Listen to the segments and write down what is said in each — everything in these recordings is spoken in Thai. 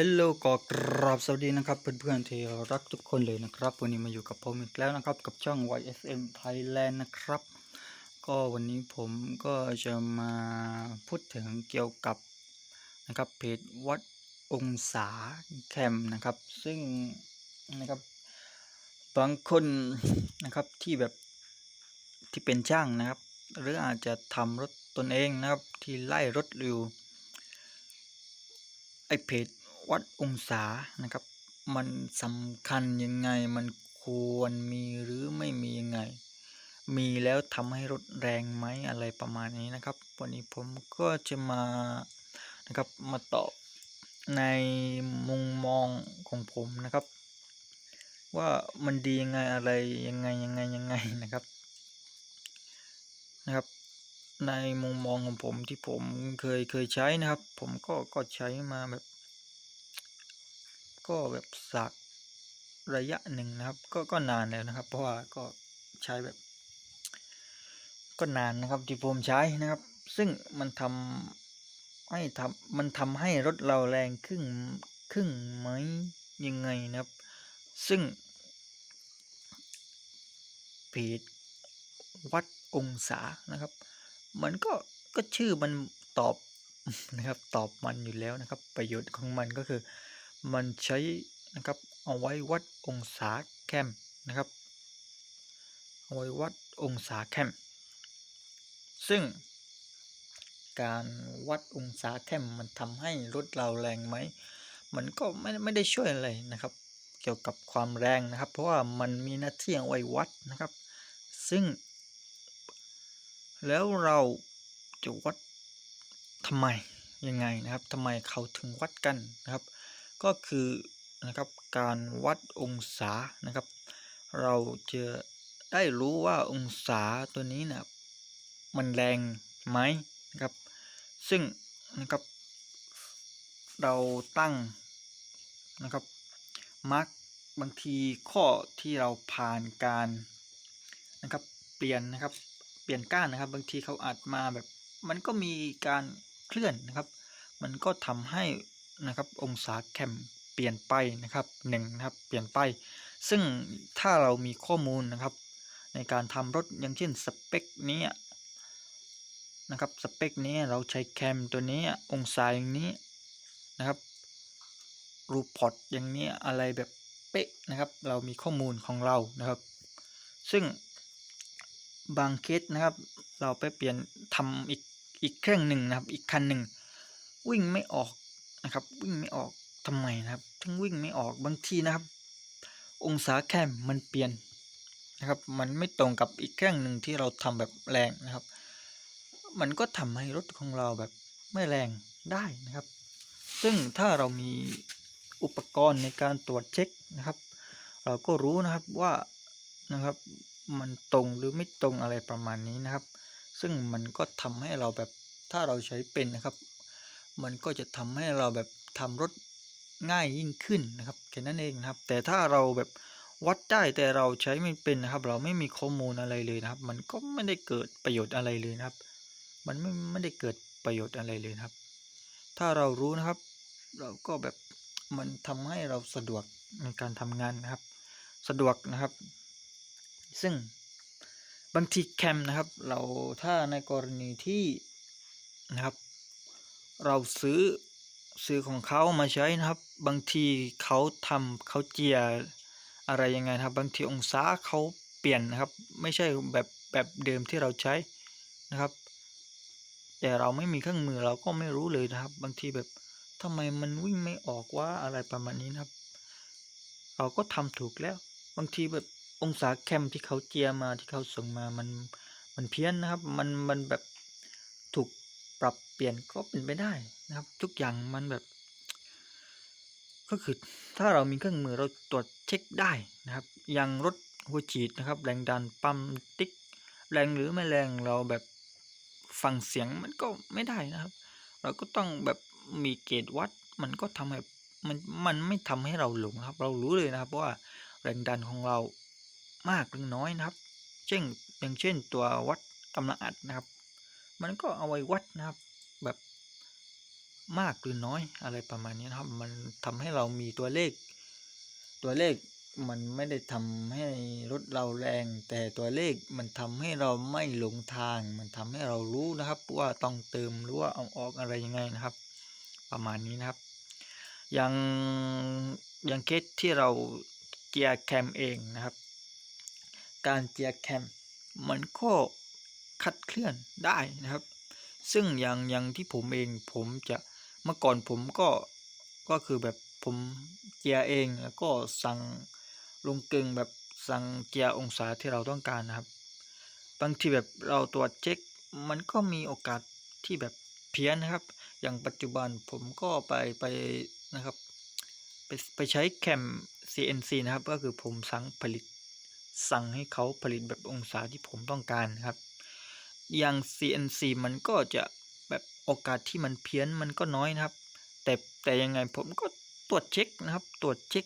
ฮัลโหลก็กราบสวัสดีนะครับเพื่อนๆที่รักทุกคนเลยนะครับ วันนี้มาอยู่กับผมอีกแล้วนะครับกับช่อง YSM Thailand นะครับ ก็วันนี้ผมก็จะมาพูดถึงเกี่ยวกับนะครับเพจวัดองศาแคมนะครับ ซึ่งนะครับบางคนนะครับที่แบบที่เป็นช่างนะครับ หรืออาจจะทำรถตนเองนะครับที่ไล่รถเร็วไอเพจ วัดองศานะครับ มันสำคัญยังไงมันควรมีหรือไม่มียังไง มีแล้วทำให้รถแรงไหมอะไรประมาณนี้นะครับ วันนี้ผมก็จะมานะครับมาตอบในมุมมองของผมนะครับ ว่ามันดียังไงอะไรยังไงยังไงยังไงนะครับนะครับในมุมมองของผมที่ผมเคยเคยใช้นะครับ ผมก็ก็ใช้มาแบบ ก็แบบสักระยะหนึ่งนะครับ ก็ก็นานแล้วนะครับ เพราะว่าก็ใช้แบบ ก็นานนะครับที่ผมใช้นะครับ ซึ่งมันทำให้ทำมันทำให้รถเราแรงขึ้นขึ้นไหมยังไงนะครับ ซึ่งเพจวัดองศานะครับ มันก็ก็ชื่อมันตอบนะครับตอบมันอยู่แล้วนะครับ ประโยชน์ของมันก็คือ มันใช้นะครับเอาไว้วัดองศาแคมนะครับเอาไว้วัดองศาแคมซึ่งการวัดองศาแคมมันทำให้รถเราแรงไหม มันก็ไม่ไม่ได้ช่วยอะไรนะครับ เกี่ยวกับความแรงนะครับ เพราะว่ามันมีหน้าที่เอาไว้วัดนะครับ ซึ่ง แล้วเราจะวัดทำไมยังไงนะครับทำไมเขาถึงวัดกันนะครับ ก็คือนะครับการวัดองศานะครับ เราจะได้รู้ว่าองศาตัวนี้นะมันแรงไหมนะครับ ซึ่งนะครับ เราตั้งนะครับมาร์กบางทีข้อที่เราผ่านการนะครับเปลี่ยนนะครับเปลี่ยนก้านนะครับ บางทีเขาอาจมาแบบ มันก็มีการเคลื่อนนะครับ มันก็ทำให้ นะครับองศาแคมเปลี่ยนไปนะครับหนึ่งนะครับเปลี่ยนไป ซึ่งถ้าเรามีข้อมูลนะครับ ในการทำรถอย่างเช่นสเปคนี้นะครับสเปคนี้เราใช้แคมตัวนี้องศาอย่างนี้นะครับรูพอร์ตอย่างนี้อะไรแบบเป๊ะนะครับ เรามีข้อมูลของเรานะครับ ซึ่งบางเคสนะครับ เราไปเปลี่ยนทำอีกอีกเครื่องหนึ่งนะครับ อีกคันหนึ่งวิ่งไม่ออก นะครับ วิ่งไม่ออกทำไมนะครับถึงวิ่งไม่ออกบางทีนะครับ องศาแคมมันเปลี่ยนนะครับ มันไม่ตรงกับอีกเครื่องหนึ่งที่เราทำแบบแรงนะครับ มันก็ทำให้รถของเราแบบไม่แรงได้นะครับ ซึ่งถ้าเรามีอุปกรณ์ในการตรวจเช็คนะครับ เราก็รู้นะครับว่านะครับมันตรงหรือไม่ตรงอะไรประมาณนี้นะครับ ซึ่งมันก็ทำให้เราแบบถ้าเราใช้เป็นนะครับ มันก็จะทำให้เราแบบทำรถง่ายยิ่งขึ้นนะครับแค่นั้นเองนะครับ แต่ถ้าเราแบบวัดได้แต่เราใช้ไม่เป็นนะครับ เราไม่มีข้อมูลอะไรเลยนะครับ มันก็ไม่ได้เกิดประโยชน์อะไรเลยนะครับ มันไม่ไม่ได้เกิดประโยชน์อะไรเลยนะครับ ถ้าเรารู้นะครับ เราก็แบบมันทำให้เราสะดวกในการทำงานนะครับ สะดวกนะครับ ซึ่งบางทีแคมนะครับ เราถ้าในกรณีที่นะครับ เราซื้อซื้อของเขามาใช้นะครับ บางทีเขาทำเขาเจียอะไรยังไงนะครับ บางทีองศาเขาเปลี่ยนนะครับ ไม่ใช่แบบแบบเดิมที่เราใช้นะครับ แต่เราไม่มีเครื่องมือเราก็ไม่รู้เลยนะครับ บางทีแบบทำไมมันวิ่งไม่ออกว่าอะไรประมาณนี้นะครับ เราก็ทำถูกแล้ว บางทีแบบองศาแคมที่เขาเจียมาที่เขาส่งมามันมันเพี้ยนนะครับ มันมันแบบถูก ปรับเปลี่ยนก็เป็นไปได้นะครับ ทุกอย่างมันแบบ ก็คือถ้าเรามีเครื่องมือเราตรวจเช็คได้นะครับ อย่างรถหัวฉีดนะครับ แรงดันปั๊มติ๊ก แรงหรือไม่แรงเราแบบฟังเสียงมันก็ไม่ได้นะครับ เราก็ต้องแบบมีเกจวัดมันก็ทำให้มันมันไม่ทำให้เราหลงครับ เรารู้เลยนะครับว่าแรงดันของเรามากหรือน้อยนะครับ เช่นอย่างเช่นตัววัดกำลังอัดนะครับ มันก็เอาไว้วัดนะครับ แบบมากหรือน้อยอะไรประมาณนี้นะครับ มันทำให้เรามีตัวเลข ตัวเลขมันไม่ได้ทำให้รถเราแรง แต่ตัวเลขมันทำให้เราไม่หลงทาง มันทำให้เรารู้นะครับ ว่าต้องเติมหรือว่าเอาออกอะไรยังไงนะครับ ประมาณนี้นะครับ อย่างอย่างเคสที่เราเกียร์แคมเองนะครับ การเกียร์แคมมันก็ คัดเคลื่อนได้นะครับ ซึ่งอย่างอย่างที่ผมเองผมจะเมื่อก่อนผมก็ก็คือแบบผมเกียร์เองแล้วก็สั่งลงกึงแบบสั่งเกียร์องศาที่เราต้องการนะครับ บางทีแบบเราตรวจเช็คมันก็มีโอกาสที่แบบเพี้ยนนะครับ อย่างปัจจุบันผมก็ไปไปนะครับไปไปใช้แคม CNC นะครับ ก็คือผมสั่งผลิตสั่งให้เขาผลิตแบบองศาที่ผมต้องการนะครับ อย่าง CNC มันก็จะแบบโอกาสที่มันเพี้ยนมันก็น้อยนะครับ แต่แต่ยังไงผมก็ตรวจเช็คนะครับ ตรวจเช็ค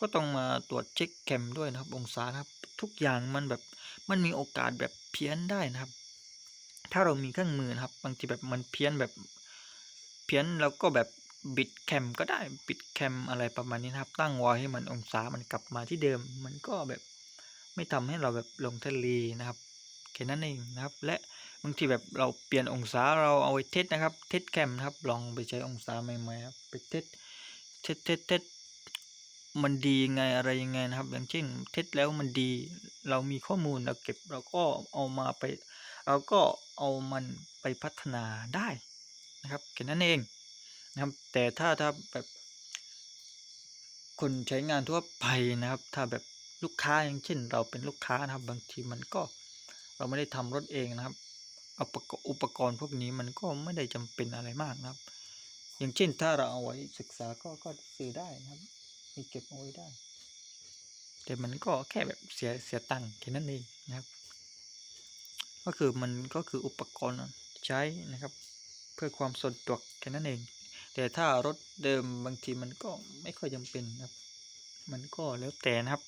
ก็ต้องมาตรวจเช็คแคมด้วยนะครับ องศาครับ ทุกอย่างมันแบบมันมีโอกาสแบบเพี้ยนได้นะครับ ถ้าเรามีเครื่องมือนะครับ บางทีแบบมันเพี้ยนแบบเพี้ยนแล้วก็แบบบิดแคมก็ได้บิดแคมอะไรประมาณนี้นะครับตั้งไว้ให้มันองศามันกลับมาที่เดิม มันก็แบบไม่ทำให้เราแบบลงทะเลนะครับ แค่นั้นเองนะครับ และบางทีแบบเราเปลี่ยนองศาเราเอาไปเทสนะครับ เทสแคมนะครับ ลองไปใช้องศาใหม่ๆครับไปเทสเทสเทสเทสมันดียังไงอะไรยังไงนะครับ อย่างเช่นเทสแล้วมันดี เรามีข้อมูลเราเก็บเราก็เอามาไป เราก็เอามันไปพัฒนาได้นะครับแค่นั้นเองนะครับ แต่ถ้าถ้าแบบคนใช้งานทั่วไปนะครับ ถ้าแบบลูกค้าอย่างเช่น เราเป็นลูกค้านะครับ บางทีมันก็ เราไม่ได้ทำรถเองนะครับอุปกรณ์อุปกรณ์พวกนี้มันก็ไม่ได้จำเป็นอะไรมากนะครับ อย่างเช่นถ้าเราเอาไว้ศึกษาก็ก็ซื้อได้นะครับมีเก็บเอาไว้ได้ แต่มันก็แค่แบบเสียเสียตังค์แค่นั้นเองนะครับ ก็คือมันก็คืออุปกรณ์ใช้นะครับ เพื่อความสะดวกแค่นั้นเอง แต่ถ้ารถเดิมบางทีมันก็ไม่ค่อยจำเป็นนะครับ มันก็แล้วแต่นะครับ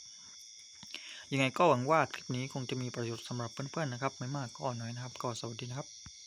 ยังไงก็หวังว่าคลิปนี้คงจะมีประโยชน์สำหรับเพื่อนๆนะครับ ไม่มากก็น้อยนะครับ ก็สวัสดีนะครับ